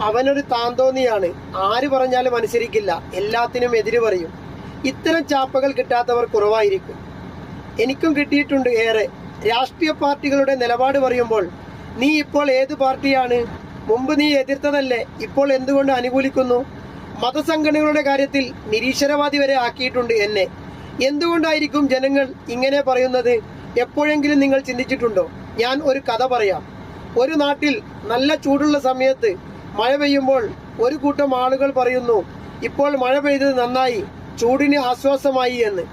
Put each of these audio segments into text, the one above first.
അവനൊരു താന്തോന്നിയാണ്. ആര് പറഞ്ഞാലും അനുസരിക്കില്ല. എല്ലാത്തിനും എതിര് പറയും. ഇത്തരം ചാപ്പകൾ കിട്ടാത്തവർ കുറവായിരിക്കും. എനിക്കും കിട്ടിയിട്ടുണ്ട് ഏറെ. രാഷ്ട്രീയ പാർട്ടികളുടെ നിലപാട് പറയുമ്പോൾ നീ ഇപ്പോൾ ഏത് പാർട്ടിയാണ്? മുമ്പ് നീ എതിർത്തതല്ലേ? ഇപ്പോൾ എന്തുകൊണ്ട് അനുകൂലിക്കുന്നു? മതസംഘടനകളുടെ കാര്യത്തിൽ നിരീശ്വരവാദി വരെ ആക്കിയിട്ടുണ്ട് എന്നെ. എന്തുകൊണ്ടായിരിക്കും ജനങ്ങൾ ഇങ്ങനെ പറയുന്നത്? എപ്പോഴെങ്കിലും നിങ്ങൾ ചിന്തിച്ചിട്ടുണ്ടോ? ഞാൻ ഒരു കഥ പറയാം. ഒരു നാട്ടിൽ നല്ല ചൂടുള്ള സമയത്ത് മഴ പെയ്യുമ്പോൾ ഒരു കൂട്ടം ആളുകൾ പറയുന്നു ഇപ്പോൾ മഴ പെയ്തത് നന്നായി ചൂടിന് ആശ്വാസമായി എന്ന്.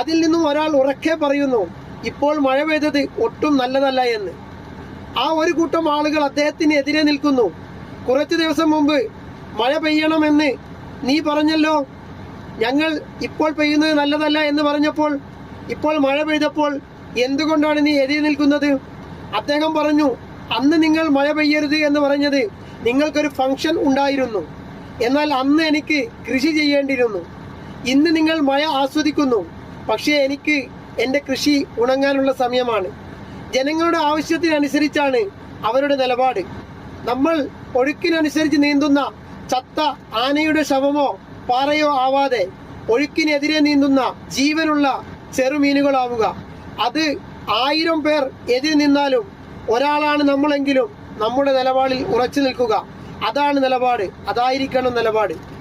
അതിൽ നിന്നും ഒരാൾ ഉറക്കെ പറയുന്നു ഇപ്പോൾ മഴ പെയ്തത് ഒട്ടും നല്ലതല്ല എന്ന്. ആ ഒരു കൂട്ടം ആളുകൾ അദ്ദേഹത്തിന് എതിരെ നിൽക്കുന്നു കുറച്ചു ദിവസം മുമ്പ് മഴ പെയ്യണമെന്ന് നീ പറഞ്ഞല്ലോ ഞങ്ങൾ ഇപ്പോൾ പെയ്യുന്നത് നല്ലതല്ല എന്ന് പറഞ്ഞപ്പോൾ ഇപ്പോൾ മഴ പെയ്തപ്പോൾ എന്തുകൊണ്ടാണ് നീ എതിരെ നിൽക്കുന്നത്? അദ്ദേഹം പറഞ്ഞു അന്ന് നിങ്ങൾ മഴ പെയ്യരുത് എന്ന് പറഞ്ഞത് നിങ്ങൾക്കൊരു ഫംഗ്ഷൻ ഉണ്ടായിരുന്നു. എന്നാൽ അന്ന് എനിക്ക് കൃഷി ചെയ്യേണ്ടിയിരുന്നു. ഇന്ന് നിങ്ങൾ മഴ ആസ്വദിക്കുന്നു. പക്ഷേ എനിക്ക് എന്റെ കൃഷി ഉണങ്ങാനുള്ള സമയമാണ്. ജനങ്ങളുടെ ആവശ്യത്തിനനുസരിച്ചാണ് അവരുടെ നിലപാട്. നമ്മൾ ഒഴുക്കിനനുസരിച്ച് നീന്തുന്ന ചത്ത ആനയുടെ ശവമോ പാറയോ ആവാതെ ഒഴുക്കിനെതിരെ നീന്തുന്ന ജീവനുള്ള ചെറുമീനുകളാവുക. അത് ആയിരം പേർ എതിരെ നിന്നാലും ഒരാളാണ് നമ്മളെങ്കിലും നമ്മുടെ നിലപാടിൽ ഉറച്ചു നിൽക്കുക. അതാണ് നിലപാട്. അതായിരിക്കണം നിലപാട്.